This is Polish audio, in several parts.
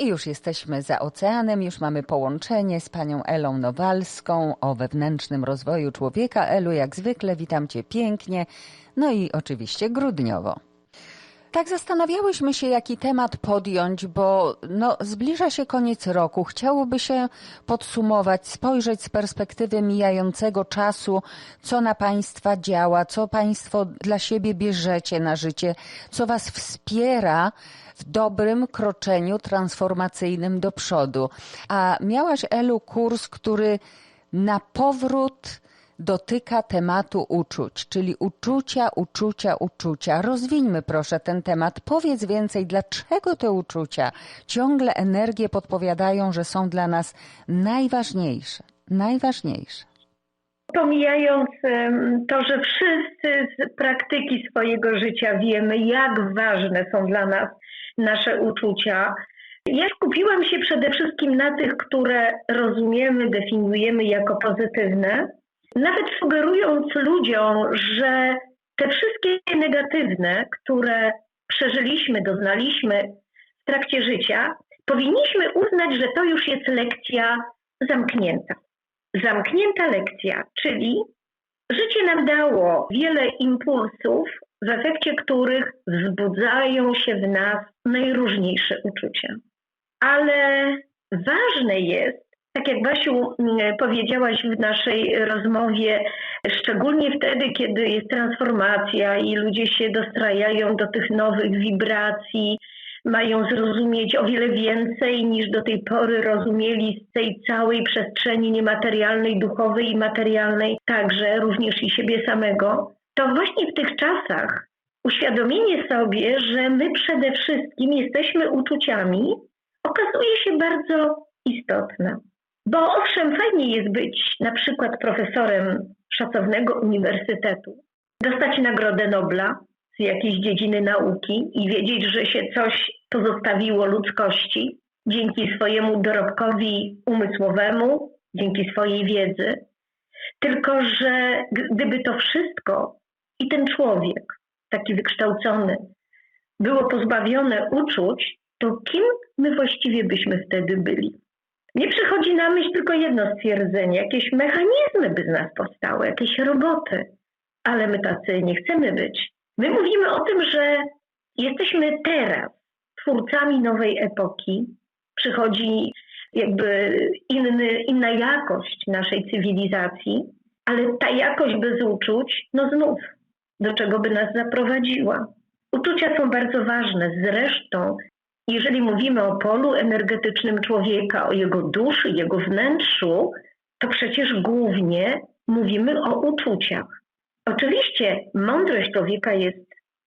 I już jesteśmy za oceanem, już mamy połączenie z panią Elą Nowalską o wewnętrznym rozwoju człowieka. Elu, jak zwykle, witam cię pięknie, no i oczywiście grudniowo. Tak zastanawiałyśmy się, jaki temat podjąć, bo no, zbliża się koniec roku. Chciałoby się podsumować, spojrzeć z perspektywy mijającego czasu, co na Państwa działa, co Państwo dla siebie bierzecie na życie, co Was wspiera w dobrym kroczeniu transformacyjnym do przodu. A miałaś, Elu, kurs, który na powrót dotyka tematu uczuć, czyli uczucia, uczucia, uczucia. Rozwińmy proszę ten temat. Powiedz więcej, dlaczego te uczucia ciągle energię podpowiadają, że są dla nas najważniejsze. Najważniejsze. Pomijając to, że wszyscy z praktyki swojego życia wiemy, jak ważne są dla nas nasze uczucia, ja skupiłam się przede wszystkim na tych, które rozumiemy, definiujemy jako pozytywne, nawet sugerując ludziom, że te wszystkie negatywne, które przeżyliśmy, doznaliśmy w trakcie życia, powinniśmy uznać, że to już jest lekcja zamknięta. Zamknięta lekcja, czyli życie nam dało wiele impulsów, w efekcie których wzbudzają się w nas najróżniejsze uczucia. Ale ważne jest, tak jak Basiu mm, powiedziałaś w naszej rozmowie, szczególnie wtedy, kiedy jest transformacja i ludzie się dostrajają do tych nowych wibracji, mają zrozumieć o wiele więcej niż do tej pory rozumieli z tej całej przestrzeni niematerialnej, duchowej i materialnej, także również i siebie samego, to właśnie w tych czasach uświadomienie sobie, że my przede wszystkim jesteśmy uczuciami, okazuje się bardzo istotne. Bo owszem, fajnie jest być na przykład profesorem szacownego uniwersytetu, dostać Nagrodę Nobla z jakiejś dziedziny nauki i wiedzieć, że się coś pozostawiło ludzkości dzięki swojemu dorobkowi umysłowemu, dzięki swojej wiedzy. Tylko, że gdyby to wszystko i ten człowiek, taki wykształcony, było pozbawione uczuć, to kim my właściwie byśmy wtedy byli? Nie przychodzi na myśl tylko jedno stwierdzenie, jakieś mechanizmy by z nas powstały, jakieś roboty, ale my tacy nie chcemy być. My mówimy o tym, że jesteśmy teraz twórcami nowej epoki. Przychodzi jakby inny, inna jakość naszej cywilizacji, ale ta jakość bez uczuć, no znów, do czego by nas zaprowadziła. Uczucia są bardzo ważne. Zresztą jeżeli mówimy o polu energetycznym człowieka, o jego duszy, jego wnętrzu, to przecież głównie mówimy o uczuciach. Oczywiście mądrość człowieka jest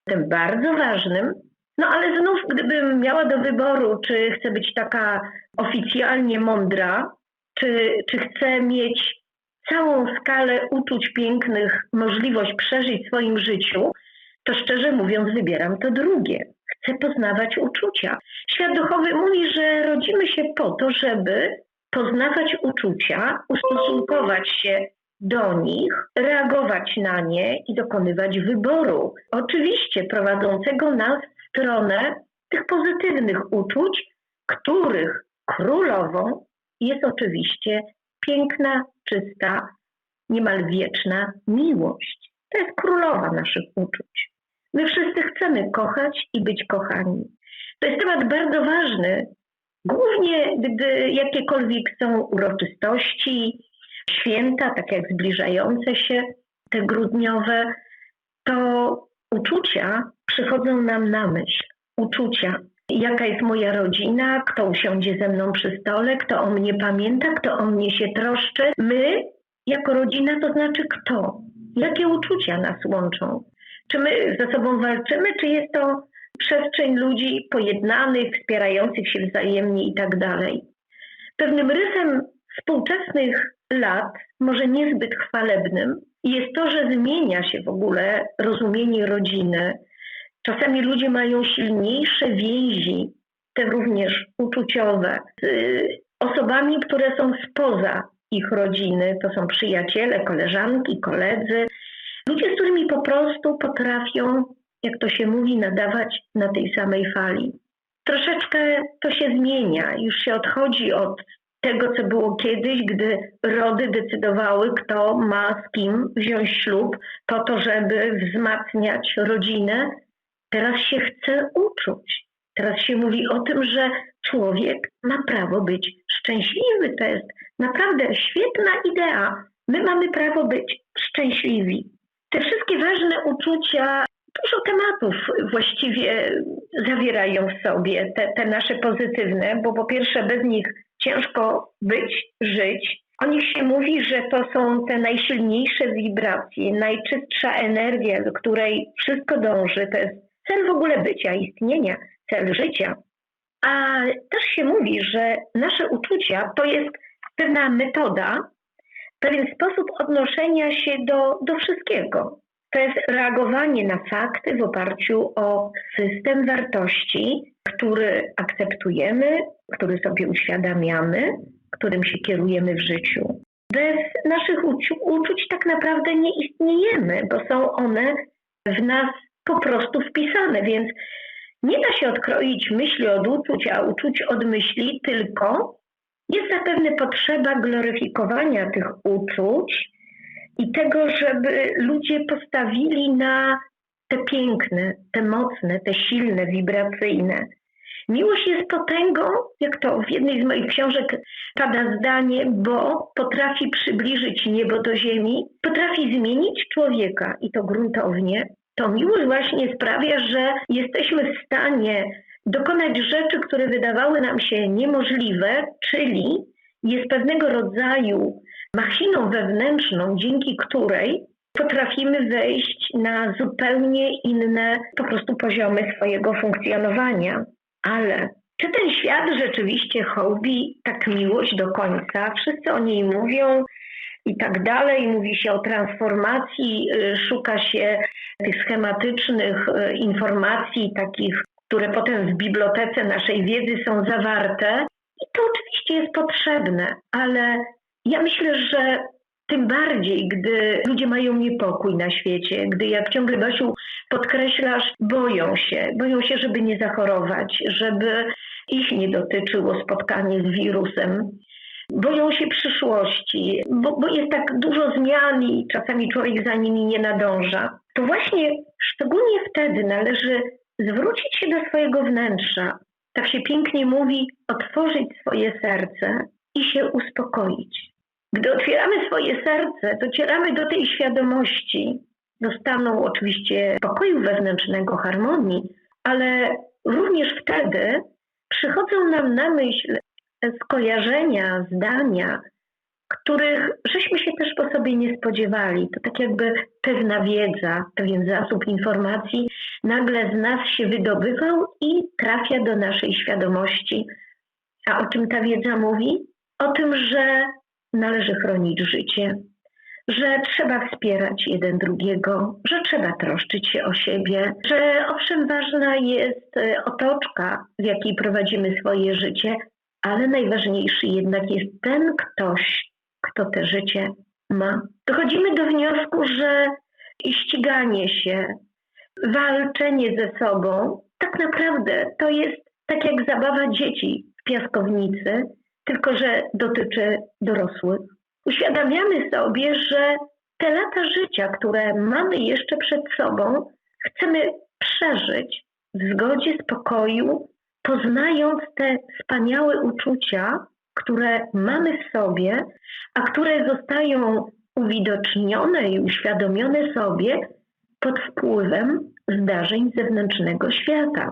tym bardzo ważnym, no ale znów, gdybym miała do wyboru, czy chcę być taka oficjalnie mądra, czy, czy chcę mieć całą skalę uczuć pięknych, możliwość przeżyć w swoim życiu, to szczerze mówiąc wybieram to drugie chce poznawać uczucia. Świat duchowy mówi, że rodzimy się po to, żeby poznawać uczucia, ustosunkować się do nich, reagować na nie i dokonywać wyboru. Oczywiście prowadzącego nas w stronę tych pozytywnych uczuć, których królową jest oczywiście piękna, czysta, niemal wieczna miłość. To jest królowa naszych uczuć. My wszyscy chcemy kochać i być kochani. To jest temat bardzo ważny, głównie gdy jakiekolwiek są uroczystości, święta, tak jak zbliżające się, te grudniowe, to uczucia przychodzą nam na myśl. Uczucia. Jaka jest moja rodzina, kto usiądzie ze mną przy stole, kto o mnie pamięta, kto o mnie się troszczy. My, jako rodzina, to znaczy kto? Jakie uczucia nas łączą? Czy my ze sobą walczymy, czy jest to przestrzeń ludzi pojednanych, wspierających się wzajemnie i tak dalej. Pewnym rysem współczesnych lat, może niezbyt chwalebnym, jest to, że zmienia się w ogóle rozumienie rodziny. Czasami ludzie mają silniejsze więzi, te również uczuciowe, z osobami, które są spoza ich rodziny. To są przyjaciele, koleżanki, koledzy, Ludzie, z którymi po prostu potrafią, jak to się mówi, nadawać na tej samej fali. troszeczkę to się zmienia. Już się odchodzi od tego, co było kiedyś, gdy rody decydowały, kto ma z kim wziąć ślub, po to, żeby wzmacniać rodzinę. Teraz się chce uczuć. Teraz się mówi o tym, że człowiek ma prawo być szczęśliwy. To jest naprawdę świetna idea. My mamy prawo być szczęśliwi. Te wszystkie ważne uczucia, dużo tematów właściwie zawierają w sobie, te, te nasze pozytywne, bo po pierwsze bez nich ciężko być, żyć. O nich się mówi, że to są te najsilniejsze wibracje, najczystsza energia, do której wszystko dąży. To jest cel w ogóle bycia, istnienia, cel życia. A też się mówi, że nasze uczucia to jest pewna metoda, pewien sposób odnoszenia się do, do wszystkiego. To jest reagowanie na fakty w oparciu o system wartości, który akceptujemy, który sobie uświadamiamy, którym się kierujemy w życiu. Bez naszych uczu uczuć tak naprawdę nie istniejemy, bo są one w nas po prostu wpisane, więc nie da się odkroić myśli od uczuć, a uczuć od myśli, tylko jest zapewne potrzeba gloryfikowania tych uczuć i tego, żeby ludzie postawili na te piękne, te mocne, te silne, wibracyjne. Miłość jest potęgą, jak to w jednej z moich książek pada zdanie, bo potrafi przybliżyć niebo do ziemi, potrafi zmienić człowieka i to gruntownie. To miłość właśnie sprawia, że jesteśmy w stanie dokonać rzeczy, które wydawały nam się niemożliwe, czyli jest pewnego rodzaju machiną wewnętrzną, dzięki której potrafimy wejść na zupełnie inne po prostu poziomy swojego funkcjonowania. Ale czy ten świat rzeczywiście hołbi tak miłość do końca? Wszyscy o niej mówią i tak dalej. Mówi się o transformacji, y, szuka się tych schematycznych y, informacji, takich, które potem w bibliotece naszej wiedzy są zawarte. I to oczywiście jest potrzebne, ale ja myślę, że tym bardziej, gdy ludzie mają niepokój na świecie, gdy jak ciągle Basiu podkreślasz, boją się, boją się, żeby nie zachorować, żeby ich nie dotyczyło spotkanie z wirusem. Boją się przyszłości, bo, bo jest tak dużo zmian i czasami człowiek za nimi nie nadąża. To właśnie szczególnie wtedy należy zwrócić się do swojego wnętrza. Tak się pięknie mówi, otworzyć swoje serce i się uspokoić. Gdy otwieramy swoje serce, docieramy do tej świadomości, do stanu oczywiście pokoju wewnętrznego, harmonii, ale również wtedy przychodzą nam na myśl skojarzenia, zdania, których żeśmy się też po sobie nie spodziewali. To tak jakby pewna wiedza, pewien zasób informacji nagle z nas się wydobywał i trafia do naszej świadomości. A o czym ta wiedza mówi? O tym, że należy chronić życie, że trzeba wspierać jeden drugiego, że trzeba troszczyć się o siebie, że owszem ważna jest e, otoczka, w jakiej prowadzimy swoje życie, ale najważniejszy jednak jest ten ktoś, kto te życie ma. Dochodzimy do wniosku, że ściganie się, walczenie ze sobą, tak naprawdę to jest tak jak zabawa dzieci w piaskownicy, tylko że dotyczy dorosłych. Uświadamiamy sobie, że te lata życia, które mamy jeszcze przed sobą, chcemy przeżyć w zgodzie, spokoju, poznając te wspaniałe uczucia, które mamy w sobie, a które zostają uwidocznione i uświadomione sobie pod wpływem zdarzeń zewnętrznego świata.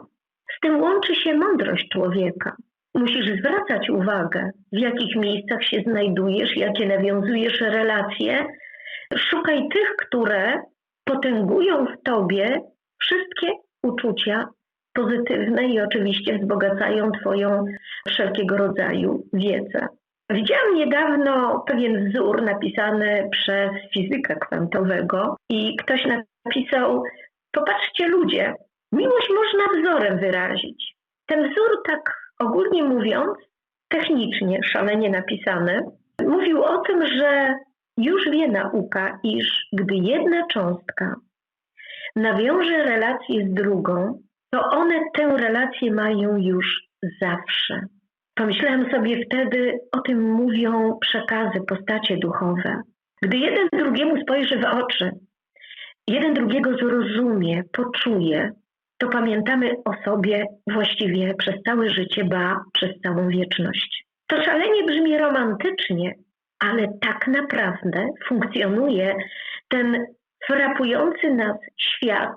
Z tym łączy się mądrość człowieka. Musisz zwracać uwagę, w jakich miejscach się znajdujesz, jakie nawiązujesz relacje. Szukaj tych, które potęgują w tobie wszystkie uczucia pozytywne i oczywiście wzbogacają Twoją wszelkiego rodzaju wiedzę. Widziałam niedawno pewien wzór napisany przez fizyka kwantowego i ktoś napisał: Popatrzcie, ludzie, miłość można wzorem wyrazić. Ten wzór tak ogólnie mówiąc, technicznie szalenie napisany, mówił o tym, że już wie nauka, iż gdy jedna cząstka nawiąże relację z drugą, to one tę relację mają już zawsze. Pomyślałam sobie wtedy, o tym mówią przekazy, postacie duchowe. Gdy jeden drugiemu spojrzy w oczy, jeden drugiego zrozumie, poczuje, to pamiętamy o sobie właściwie przez całe życie, ba przez całą wieczność. To szalenie brzmi romantycznie, ale tak naprawdę funkcjonuje ten frapujący nas świat,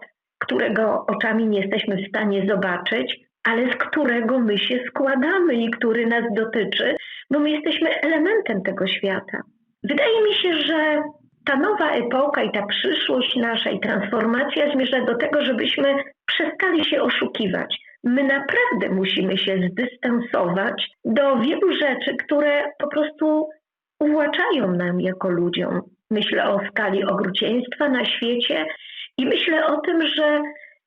którego oczami nie jesteśmy w stanie zobaczyć, ale z którego my się składamy i który nas dotyczy, bo my jesteśmy elementem tego świata. Wydaje mi się, że ta nowa epoka i ta przyszłość nasza i transformacja zmierza do tego, żebyśmy przestali się oszukiwać. My naprawdę musimy się zdystansować do wielu rzeczy, które po prostu uwłaczają nam jako ludziom. Myślę o skali okrucieństwa na świecie i myślę o tym, że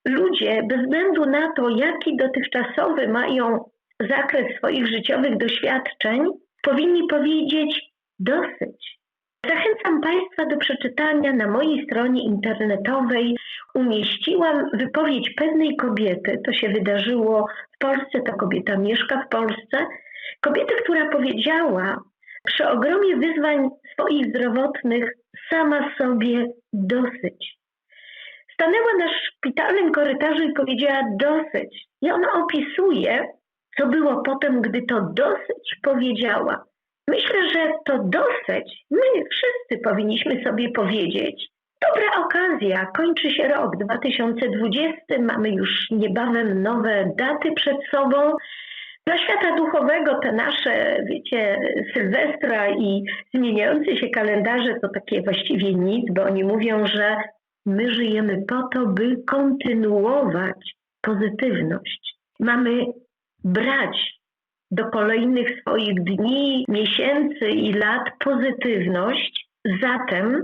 ludzie, bez względu na to, jaki dotychczasowy mają zakres swoich życiowych doświadczeń, powinni powiedzieć dosyć. Zachęcam Państwa do przeczytania na mojej stronie internetowej. Umieściłam wypowiedź pewnej kobiety. To się wydarzyło w Polsce, ta kobieta mieszka w Polsce. Kobiety, która powiedziała przy ogromie wyzwań swoich zdrowotnych sama sobie dosyć. Stanęła na szpitalnym korytarzu i powiedziała dosyć. I ona opisuje, co było potem, gdy to dosyć powiedziała. Myślę, że to dosyć. My wszyscy powinniśmy sobie powiedzieć. Dobra okazja, kończy się rok 2020, mamy już niebawem nowe daty przed sobą. Dla świata duchowego te nasze, wiecie, Sylwestra i zmieniające się kalendarze to takie właściwie nic, bo oni mówią, że my żyjemy po to, by kontynuować pozytywność. Mamy brać do kolejnych swoich dni, miesięcy i lat pozytywność. Zatem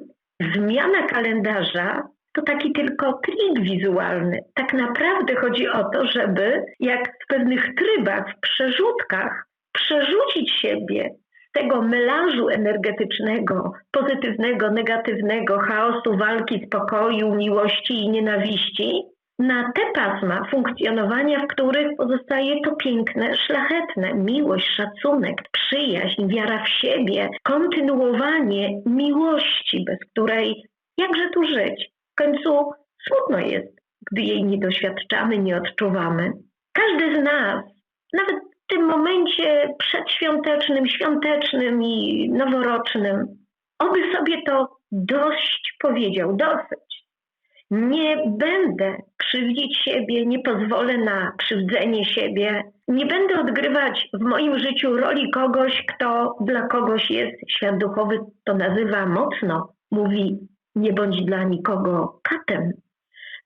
zmiana kalendarza to taki tylko trik wizualny. Tak naprawdę chodzi o to, żeby jak w pewnych trybach, w przerzutkach, przerzucić siebie tego melanżu energetycznego, pozytywnego, negatywnego, chaosu, walki, spokoju, miłości i nienawiści, na te pasma funkcjonowania, w których pozostaje to piękne, szlachetne, miłość, szacunek, przyjaźń, wiara w siebie, kontynuowanie miłości, bez której jakże tu żyć? W końcu smutno jest, gdy jej nie doświadczamy, nie odczuwamy. Każdy z nas, nawet w tym momencie przedświątecznym, świątecznym i noworocznym, oby sobie to dość powiedział, dosyć. Nie będę krzywdzić siebie, nie pozwolę na krzywdzenie siebie. Nie będę odgrywać w moim życiu roli kogoś, kto dla kogoś jest. Świat duchowy to nazywa mocno. Mówi, nie bądź dla nikogo katem.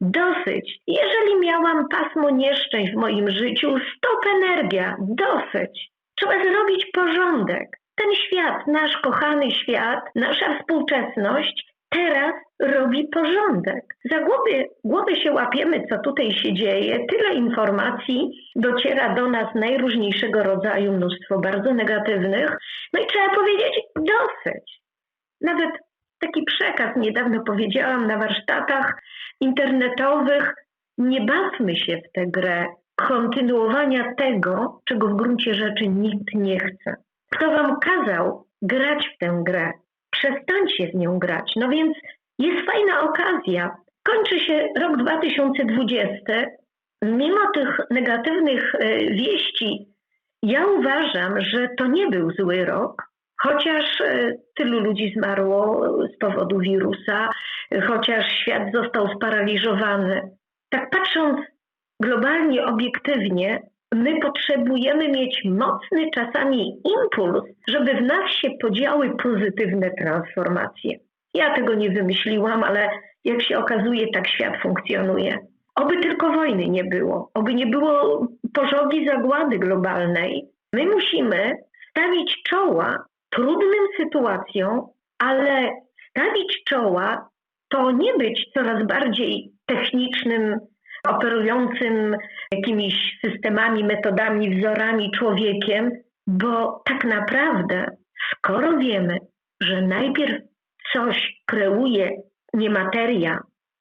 Dosyć. Jeżeli miałam pasmo nieszczęść w moim życiu, stop energia, dosyć. Trzeba zrobić porządek. Ten świat, nasz kochany świat, nasza współczesność teraz robi porządek. Za głowy, głowy się łapiemy, co tutaj się dzieje. Tyle informacji dociera do nas najróżniejszego rodzaju, mnóstwo bardzo negatywnych. No i trzeba powiedzieć dosyć. Nawet taki przekaz niedawno powiedziałam na warsztatach internetowych. Nie bawmy się w tę grę kontynuowania tego, czego w gruncie rzeczy nikt nie chce. Kto wam kazał grać w tę grę? Przestańcie w nią grać. No więc jest fajna okazja. Kończy się rok 2020. Mimo tych negatywnych e, wieści, ja uważam, że to nie był zły rok, chociaż e, tylu ludzi zmarło z powodu wirusa, chociaż świat został sparaliżowany. Tak patrząc globalnie, obiektywnie, my potrzebujemy mieć mocny czasami impuls, żeby w nas się podziały pozytywne transformacje. Ja tego nie wymyśliłam, ale jak się okazuje, tak świat funkcjonuje. Oby tylko wojny nie było, oby nie było pożogi zagłady globalnej. My musimy stawić czoła trudnym sytuacjom, ale stawić czoła to nie być coraz bardziej technicznym, operującym jakimiś systemami, metodami, wzorami człowiekiem, bo tak naprawdę, skoro wiemy, że najpierw coś kreuje nie materia,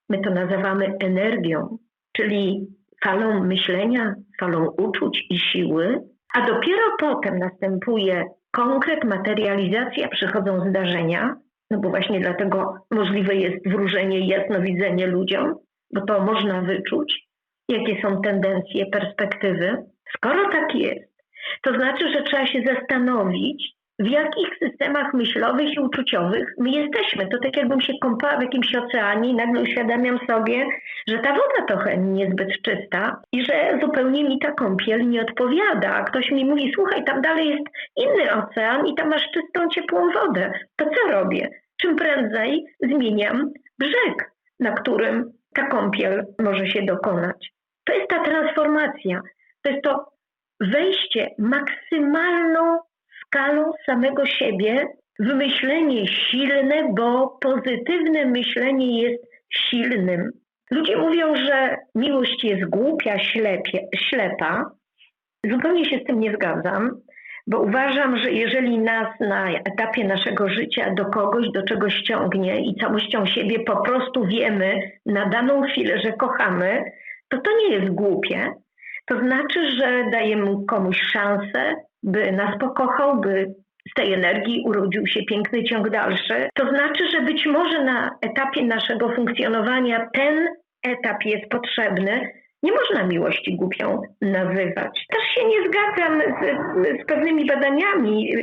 my to nazywamy energią, czyli falą myślenia, falą uczuć i siły, a dopiero potem następuje konkret, materializacja, przychodzą zdarzenia, no bo właśnie dlatego możliwe jest wróżenie i jasnowidzenie ludziom, bo to można wyczuć, jakie są tendencje, perspektywy. Skoro tak jest, to znaczy, że trzeba się zastanowić, w jakich systemach myślowych i uczuciowych my jesteśmy. To tak jakbym się kąpała w jakimś oceanie i nagle uświadamiam sobie, że ta woda trochę niezbyt czysta i że zupełnie mi ta kąpiel nie odpowiada. Ktoś mi mówi, słuchaj, tam dalej jest inny ocean i tam masz czystą, ciepłą wodę. To co robię? Czym prędzej zmieniam brzeg, na którym ta kąpiel może się dokonać. To jest ta transformacja. To jest to wejście maksymalną skalą samego siebie w myślenie silne, bo pozytywne myślenie jest silnym. Ludzie mówią, że miłość jest głupia, ślepie, ślepa. Zupełnie się z tym nie zgadzam, bo uważam, że jeżeli nas na etapie naszego życia do kogoś, do czegoś ciągnie i całością siebie po prostu wiemy na daną chwilę, że kochamy, to to nie jest głupie. To znaczy, że dajemy komuś szansę, by nas pokochał, by z tej energii urodził się piękny ciąg dalszy. To znaczy, że być może na etapie naszego funkcjonowania ten etap jest potrzebny. Nie można miłości głupią nazywać. Też się nie zgadzam z, z pewnymi badaniami.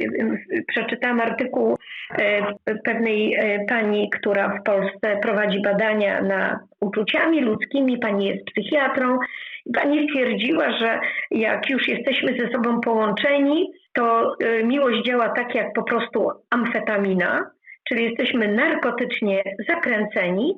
Przeczytałam artykuł e, pewnej e, pani, która w Polsce prowadzi badania nad uczuciami ludzkimi. Pani jest psychiatrą Pani stwierdziła, że jak już jesteśmy ze sobą połączeni, to y, miłość działa tak jak po prostu amfetamina, czyli jesteśmy narkotycznie zakręceni,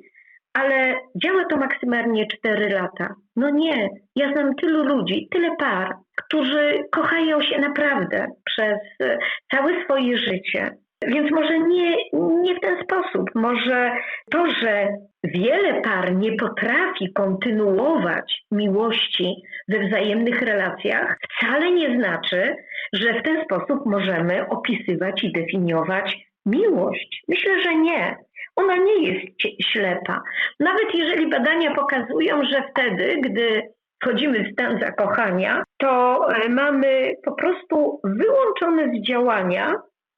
ale działa to maksymalnie 4 lata. No nie, ja znam tylu ludzi, tyle par, którzy kochają się naprawdę przez y, całe swoje życie. Więc może nie, nie w ten sposób. Może to, że wiele par nie potrafi kontynuować miłości we wzajemnych relacjach, wcale nie znaczy, że w ten sposób możemy opisywać i definiować miłość. Myślę, że nie. Ona nie jest ślepa. Nawet jeżeli badania pokazują, że wtedy, gdy wchodzimy w stan zakochania, to e, mamy po prostu wyłączone z działania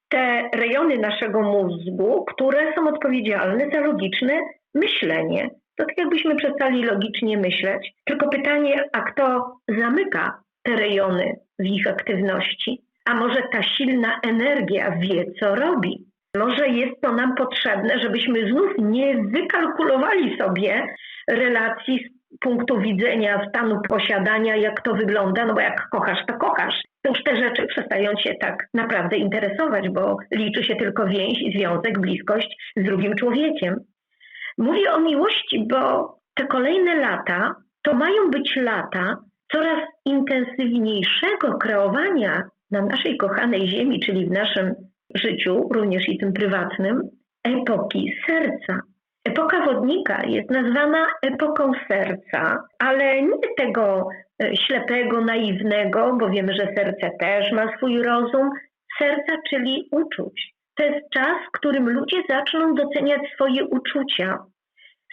te rejony naszego mózgu, które są odpowiedzialne za logiczne myślenie. To tak jakbyśmy przestali logicznie myśleć. Tylko pytanie, a kto zamyka te rejony w ich aktywności? A może ta silna energia wie, co robi? Może jest to nam potrzebne, żebyśmy znów nie wykalkulowali sobie relacji z punktu widzenia stanu posiadania, jak to wygląda, no bo jak kochasz, to kochasz już te rzeczy przestają się tak naprawdę interesować, bo liczy się tylko więź, związek, bliskość z drugim człowiekiem. Mówię o miłości, bo te kolejne lata to mają być lata coraz intensywniejszego kreowania na naszej kochanej Ziemi, czyli w naszym życiu, również i tym prywatnym, epoki serca. Epoka wodnika jest nazwana epoką serca, ale nie tego ślepego, naiwnego, bo wiemy, że serce też ma swój rozum, serca, czyli uczuć. To jest czas, w którym ludzie zaczną doceniać swoje uczucia,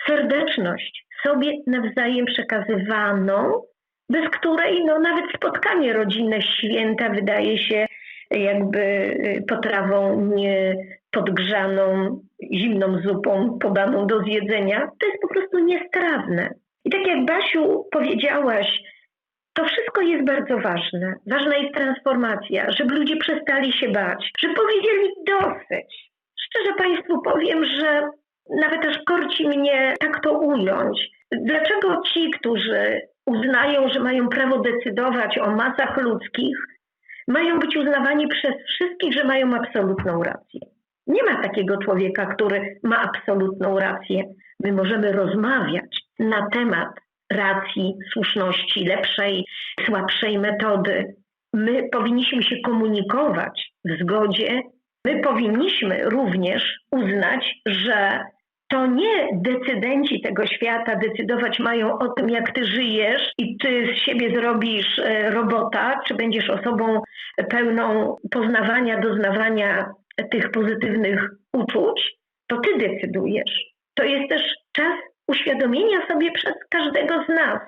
serdeczność sobie nawzajem przekazywaną, bez której no, nawet spotkanie rodzinne, święta wydaje się jakby e, potrawą niepodgrzaną, zimną zupą podaną do zjedzenia. To jest po prostu niestrawne. I tak jak Basiu powiedziałaś, to wszystko jest bardzo ważne. Ważna jest transformacja, żeby ludzie przestali się bać, żeby powiedzieli dosyć. Szczerze Państwu powiem, że nawet aż korci mnie tak to ująć. Dlaczego ci, którzy uznają, że mają prawo decydować o masach ludzkich, mają być uznawani przez wszystkich, że mają absolutną rację? Nie ma takiego człowieka, który ma absolutną rację. My możemy rozmawiać na temat racji, słuszności, lepszej, słabszej metody. My powinniśmy się komunikować w zgodzie. My powinniśmy również uznać, że to nie decydenci tego świata decydować mają o tym, jak ty żyjesz i ty z siebie zrobisz e, robota, czy będziesz osobą pełną poznawania, doznawania tych pozytywnych uczuć, to ty decydujesz. To jest też czas uświadomienia sobie przez każdego z nas,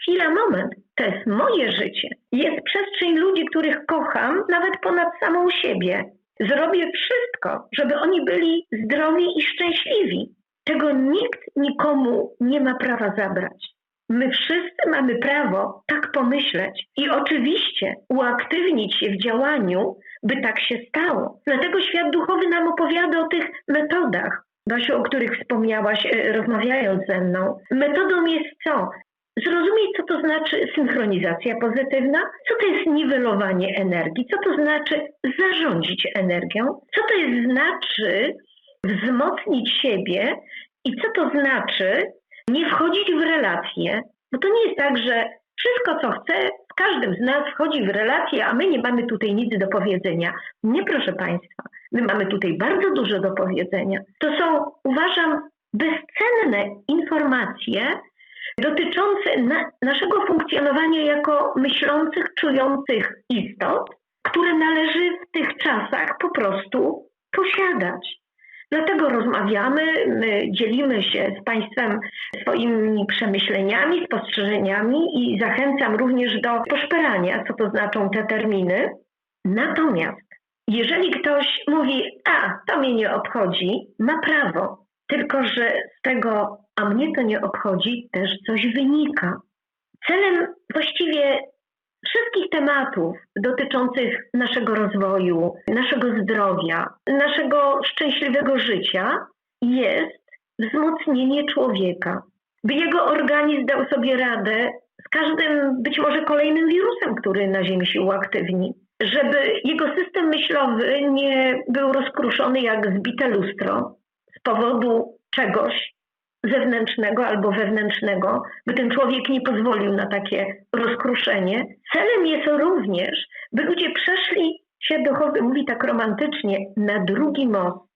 chwila, moment, to jest moje życie. Jest przestrzeń ludzi, których kocham, nawet ponad samą siebie. Zrobię wszystko, żeby oni byli zdrowi i szczęśliwi. Tego nikt nikomu nie ma prawa zabrać. My wszyscy mamy prawo tak pomyśleć i oczywiście uaktywnić się w działaniu, by tak się stało. Dlatego świat duchowy nam opowiada o tych metodach, Basiu, o których wspomniałaś, e, rozmawiając ze mną. Metodą jest co? Zrozumieć, co to znaczy synchronizacja pozytywna, co to jest niwelowanie energii, co to znaczy zarządzić energią, co to jest znaczy wzmocnić siebie i co to znaczy nie wchodzić w relacje, bo to nie jest tak, że wszystko, co chce, z każdym z nas wchodzi w relacje, a my nie mamy tutaj nic do powiedzenia. Nie, proszę Państwa, my mamy tutaj bardzo dużo do powiedzenia. To są, uważam, bezcenne informacje dotyczące na, naszego funkcjonowania jako myślących, czujących istot, które należy w tych czasach po prostu posiadać. Dlatego rozmawiamy, dzielimy się z Państwem swoimi przemyśleniami, spostrzeżeniami i zachęcam również do poszperania, co to znaczą te terminy. Natomiast jeżeli ktoś mówi, a to mnie nie obchodzi, ma prawo, tylko że z tego, a mnie to nie obchodzi, też coś wynika. Celem właściwie wszystkich tematów dotyczących naszego rozwoju, naszego zdrowia, naszego szczęśliwego życia jest wzmocnienie człowieka, by jego organizm dał sobie radę z każdym być może kolejnym wirusem, który na Ziemi się uaktywni. Żeby jego system myślowy nie był rozkruszony jak zbite lustro z powodu czegoś, zewnętrznego albo wewnętrznego, by ten człowiek nie pozwolił na takie rozkruszenie. Celem jest również, by ludzie przeszli, świat duchowy mówi tak romantycznie, na drugi most,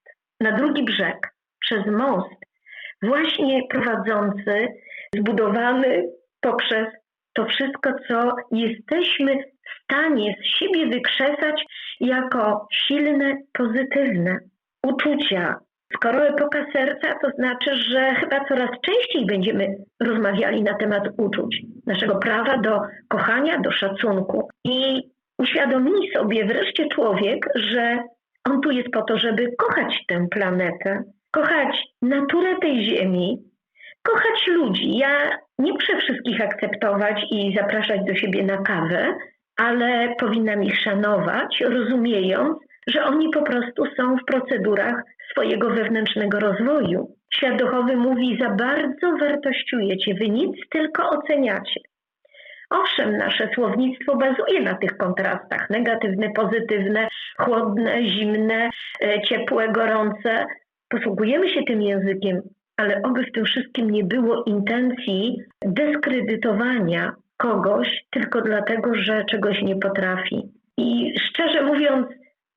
na drugi brzeg, przez most, właśnie prowadzący, zbudowany poprzez to wszystko, co jesteśmy stanie z siebie wykrzesać jako silne, pozytywne uczucia, Skoro epoka serca, to znaczy, że chyba coraz częściej będziemy rozmawiali na temat uczuć, naszego prawa do kochania, do szacunku. I uświadomi sobie wreszcie człowiek, że on tu jest po to, żeby kochać tę planetę, kochać naturę tej ziemi, kochać ludzi. Ja nie muszę wszystkich akceptować i zapraszać do siebie na kawę, ale powinnam ich szanować, rozumiejąc, że oni po prostu są w procedurach swojego wewnętrznego rozwoju. Świat duchowy mówi, za bardzo wartościujecie, wy nic tylko oceniacie. Owszem, nasze słownictwo bazuje na tych kontrastach negatywne, pozytywne, chłodne, zimne, e, ciepłe, gorące. Posługujemy się tym językiem, ale oby w tym wszystkim nie było intencji dyskredytowania kogoś tylko dlatego, że czegoś nie potrafi. I szczerze mówiąc,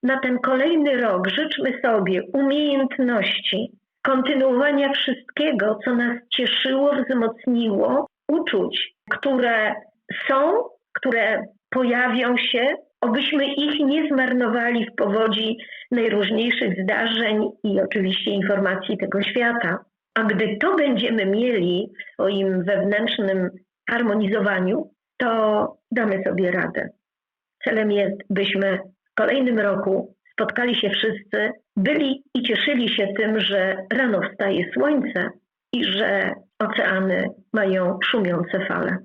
na ten kolejny rok życzmy sobie umiejętności kontynuowania wszystkiego, co nas cieszyło, wzmocniło, uczuć, które są, które pojawią się, obyśmy ich nie zmarnowali w powodzi najróżniejszych zdarzeń i oczywiście informacji tego świata. A gdy to będziemy mieli w swoim wewnętrznym harmonizowaniu, to damy sobie radę. Celem jest, byśmy w kolejnym roku spotkali się wszyscy, byli i cieszyli się tym, że rano wstaje słońce i że oceany mają szumiące fale.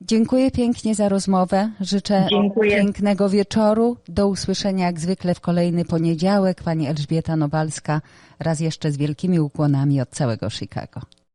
Dziękuję pięknie za rozmowę. Życzę Dziękuję. pięknego wieczoru. Do usłyszenia jak zwykle w kolejny poniedziałek. Pani Elżbieta Nowalska raz jeszcze z wielkimi ukłonami od całego Chicago.